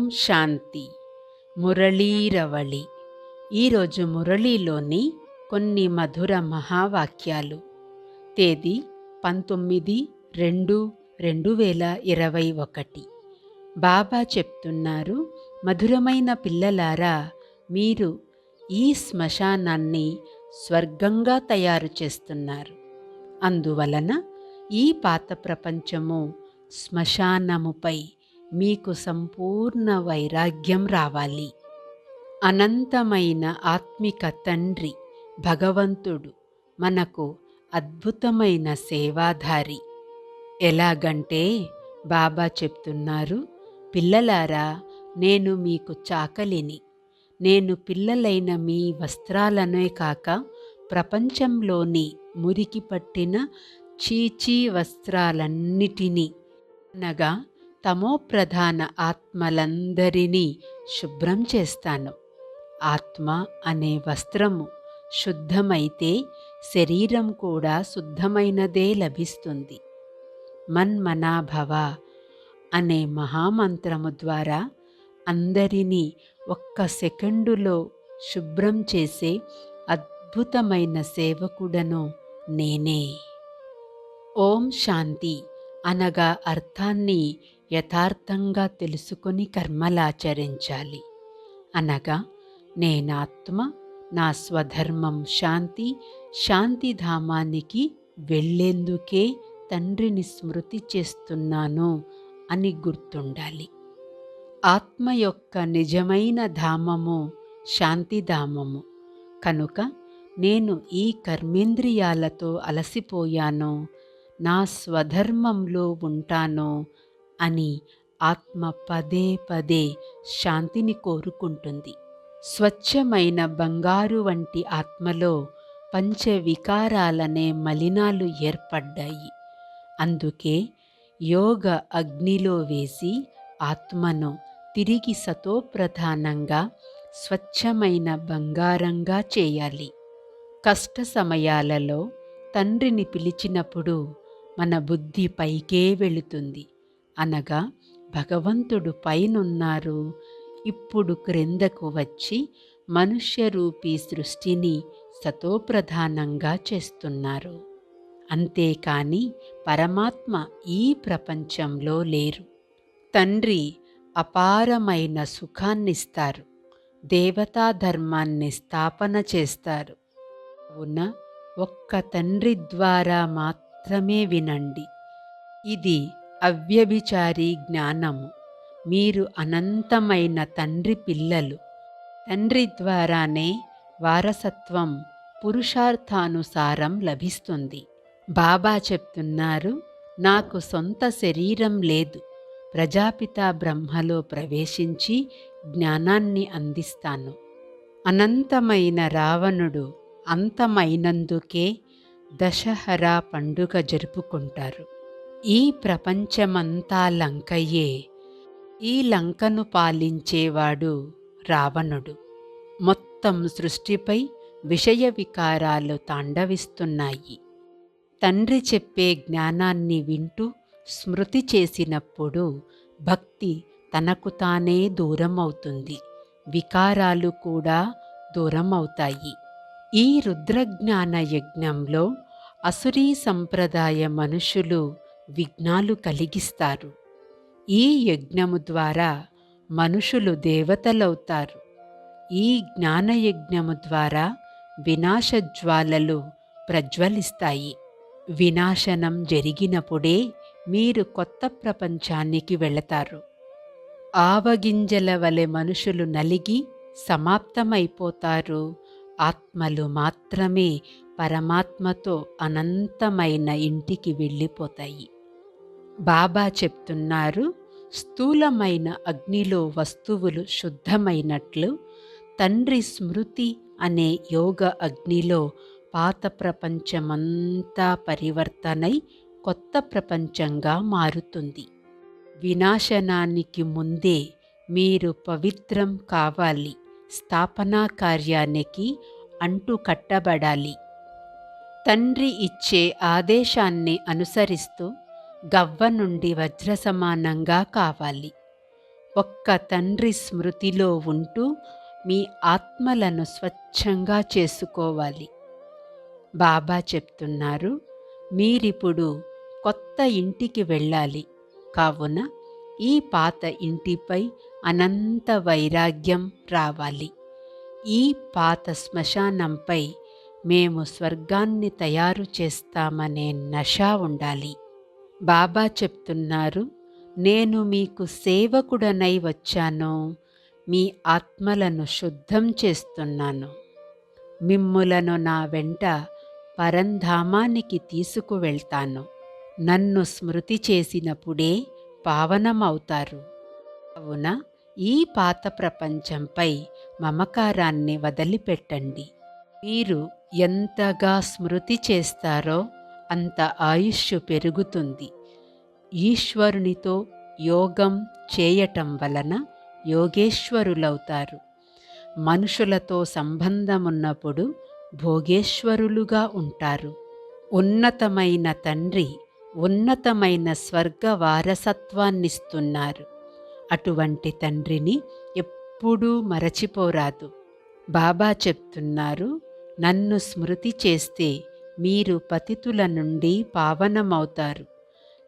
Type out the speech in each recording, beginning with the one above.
ఓం శాంతి మురళీరవళి. ఈరోజు మురళీలోని కొన్ని మధుర మహావాక్యాలు. తేదీ పంతొమ్మిది రెండు రెండు వేల ఇరవై ఒకటి. బాబా చెప్తున్నారు మధురమైన పిల్లలారా మీరు ఈ శ్మశానాన్ని స్వర్గంగా తయారు చేస్తున్నారు. అందువలన ఈ పాత ప్రపంచము శ్మశానముపై మీకు సంపూర్ణ వైరాగ్యం రావాలి. అనంతమైన ఆత్మిక తండ్రి భగవంతుడు మనకు అద్భుతమైన సేవాధారి. ఎలాగంటే బాబా చెప్తున్నారు పిల్లలారా నేను మీకు చాకలిని. నేను పిల్లలైన మీ వస్త్రాలనే కాక ప్రపంచంలోని మురికి పట్టిన చీచీ వస్త్రాలన్నిటినీ. అనగా తమోప్రధాన ఆత్మలందరినీ శుభ్రం చేస్తాను. ఆత్మ అనే వస్త్రము శుద్ధమైతే శరీరం కూడా శుద్ధమైనదే లభిస్తుంది. మన్మనాభవ అనే మహామంత్రము ద్వారా అందరినీ ఒక్క సెకండులో శుభ్రం చేసే అద్భుతమైన సేవకుడను నేనే. ఓం శాంతి అనగా అర్థాన్ని యథార్థంగా తెలుసుకొని కర్మలాచరించాలి. అనగా నేనాత్మ నా స్వధర్మం శాంతి శాంతిధామానికి వెళ్ళేందుకే తండ్రిని స్మృతి చేస్తున్నాను అని గుర్తుండాలి. ఆత్మ యొక్క నిజమైన ధామము శాంతిధామము. కనుక నేను ఈ కర్మేంద్రియాలతో అలసిపోయాను నా స్వధర్మంలో ఉంటాను అని ఆత్మ పదే పదే శాంతిని కోరుకుంటుంది. స్వచ్ఛమైన బంగారు వంటి ఆత్మలో పంచవికారాలనే మలినాలు ఏర్పడ్డాయి. అందుకే యోగ అగ్నిలో వేసి ఆత్మను తిరిగి సతోప్రధానంగా స్వచ్ఛమైన బంగారంగా చేయాలి. కష్ట సమయాలలో తండ్రిని పిలిచినప్పుడు మన బుద్ధి పైకే వెళుతుంది. అనగా భగవంతుడు పైనున్నారు. ఇప్పుడు క్రిందకు వచ్చి మనుష్య రూపీ సృష్టిని సతోప్రధానంగా చేస్తున్నారు. అంతేకాని పరమాత్మ ఈ ప్రపంచంలో లేరు. తండ్రి అపారమైన సుఖాన్నిస్తారు. దేవతా ధర్మాన్ని స్థాపన చేస్తారు. ఉన్న ఒక్క తండ్రి ద్వారా మాత్రమే వినండి. ఇది అవ్యభిచారి జ్ఞానము. మీరు అనంతమైన తండ్రి పిల్లలు. తండ్రి ద్వారానే వారసత్వం పురుషార్థానుసారం లభిస్తుంది. బాబా చెప్తున్నారు నాకు సొంత శరీరం లేదు. ప్రజాపిత బ్రహ్మలో ప్రవేశించి జ్ఞానాన్ని అందిస్తాను. అనంతమైన రావణుడు అంతమైనందుకే దశహరా పండుగ జరుపుకుంటారు. ఈ ప్రపంచమంతా లంకయే. ఈ లంకను పాలించేవాడు రావణుడు. మొత్తం సృష్టిపై విషయ వికారాలు తాండవిస్తున్నాయి. తండ్రి చెప్పే జ్ఞానాన్ని వింటూ స్మృతి చేసినప్పుడు భక్తి తనకు తానే దూరమవుతుంది. వికారాలు కూడా దూరమవుతాయి. ఈ రుద్రజ్ఞాన యజ్ఞంలో అసురీ సంప్రదాయ మనుషులు విఘ్నాలు కలిగిస్తారు. ఈ యజ్ఞము ద్వారా మనుషులు దేవతలవుతారు. ఈ జ్ఞానయజ్ఞము ద్వారా వినాశజ్వాలలు ప్రజ్వలిస్తాయి. వినాశనం జరిగినప్పుడే మీరు కొత్త ప్రపంచానికి వెళతారు. ఆవగింజల వలె మనుషులు నలిగి సమాప్తమైపోతారు. ఆత్మలు మాత్రమే పరమాత్మతో అనంతమైన ఇంటికి వెళ్ళిపోతాయి. బాబా చెప్తున్నారు స్థూలమైన అగ్నిలో వస్తువులు శుద్ధమైనట్లు తండ్రి స్మృతి అనే యోగ అగ్నిలో పాత ప్రపంచమంతా పరివర్తనై కొత్త ప్రపంచంగా మారుతుంది. వినాశనానికి ముందే మీరు పవిత్రం కావాలి స్థాపనా కార్యానికి అంటు కట్టబడాలి. తండ్రి ఇచ్చే ఆదేశాన్ని అనుసరిస్తూ గవ్వ నుండి వజ్ర సమానంగా కావాలి. ఒక్క తండ్రి స్మృతిలో ఉంటూ మీ ఆత్మలను స్వచ్ఛంగా చేసుకోవాలి. బాబా చెప్తున్నారు మీరిప్పుడు కొత్త ఇంటికి వెళ్ళాలి. కావున ఈ పాత ఇంటిపై అనంత వైరాగ్యం రావాలి. ఈ పాత శ్మశానంపై మేము స్వర్గాన్ని తయారు చేస్తామనే నష ఉండాలి. బాబా చెప్తున్నారు నేను మీకు సేవకుడనై వచ్చాను మీ ఆత్మలను శుద్ధం చేస్తున్నాను. మిమ్ములను నా వెంట పరంధామానికి తీసుకువెళ్తాను. నన్ను స్మృతి చేసినప్పుడే పావనమవుతారు. కావున ఈ పాత ప్రపంచంపై మమకారాన్ని వదిలిపెట్టండి. మీరు ఎంతగా స్మృతి చేస్తారో అంత ఆయుష్ పెరుగుతుంది. ఈశ్వరునితో యోగం చేయటం వలన యోగేశ్వరులవుతారు. మనుషులతో సంబంధమున్నప్పుడు భోగేశ్వరులుగా ఉంటారు. ఉన్నతమైన తండ్రి ఉన్నతమైన స్వర్గ వారసత్వాన్నిస్తున్నారు. అటువంటి తండ్రిని ఎప్పుడూ మరచిపోరాదు. బాబా చెప్తున్నారు నన్ను స్మృతి చేస్తే మీరు పతితుల నుండి పావనమవుతారు.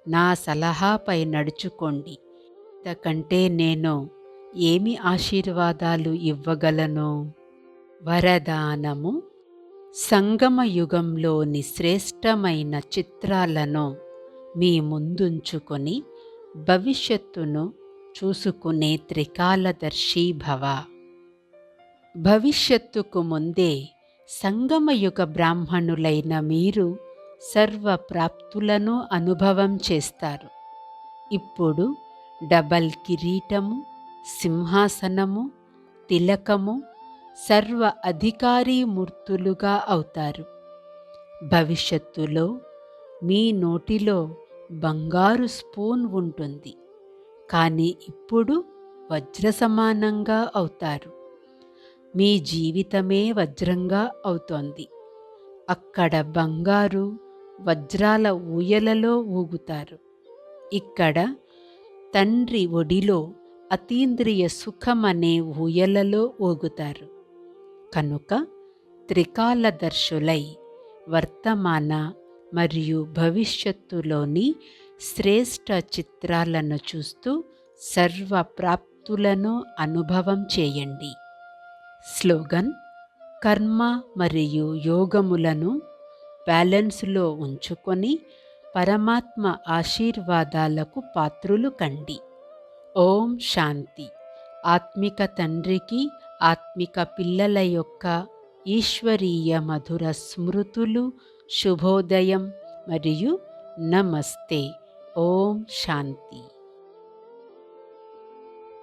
నా సలహాపై నడుచుకోండి. ఇంతకంటే నేను ఏమి ఆశీర్వాదాలు ఇవ్వగలను? వరదానము. సంగమ యుగంలోని శ్రేష్టమైన చిత్రాలను మీ ముందుంచుకొని భవిష్యత్తును చూసుకునే త్రికాలదర్శీ భవ. భవిష్యత్తుకు ముందే సంగమయుగ బ్రాహ్మణులైన మీరు సర్వ ప్రాప్తులను అనుభవం చేస్తారు. ఇప్పుడు డబల్ కిరీటము సింహాసనము తిలకము సర్వ అధికారీ మూర్తులుగా అవుతారు. భవిష్యత్తులో మీ నోటిలో బంగారు స్పూన్ ఉంటుంది. కానీ ఇప్పుడు వజ్ర సమానంగా అవుతారు. మీ జీవితమే వజ్రంగా అవుతోంది. అక్కడ బంగారు వజ్రాల ఊయలలో ఊగుతారు. ఇక్కడ తండ్రి ఒడిలో అతీంద్రియ సుఖమనే ఊయలలో ఊగుతారు. కనుక త్రికాలదర్శులై వర్తమాన మరియు భవిష్యత్తులోని శ్రేష్ట చిత్రాలను చూస్తూ సర్వ ప్రాప్తులను అనుభవం చేయండి. స్లోగన్ కర్మ మరియు యోగములను బ్యాలెన్స్లో ఉంచుకొని పరమాత్మ ఆశీర్వాదాలకు పాత్రులు కండి. ఓం శాంతి. ఆత్మిక తండ్రికి ఆత్మిక పిల్లల యొక్క ఈశ్వరీయ మధుర స్మృతులు శుభోదయం మరియు నమస్తే. ఓం శాంతి.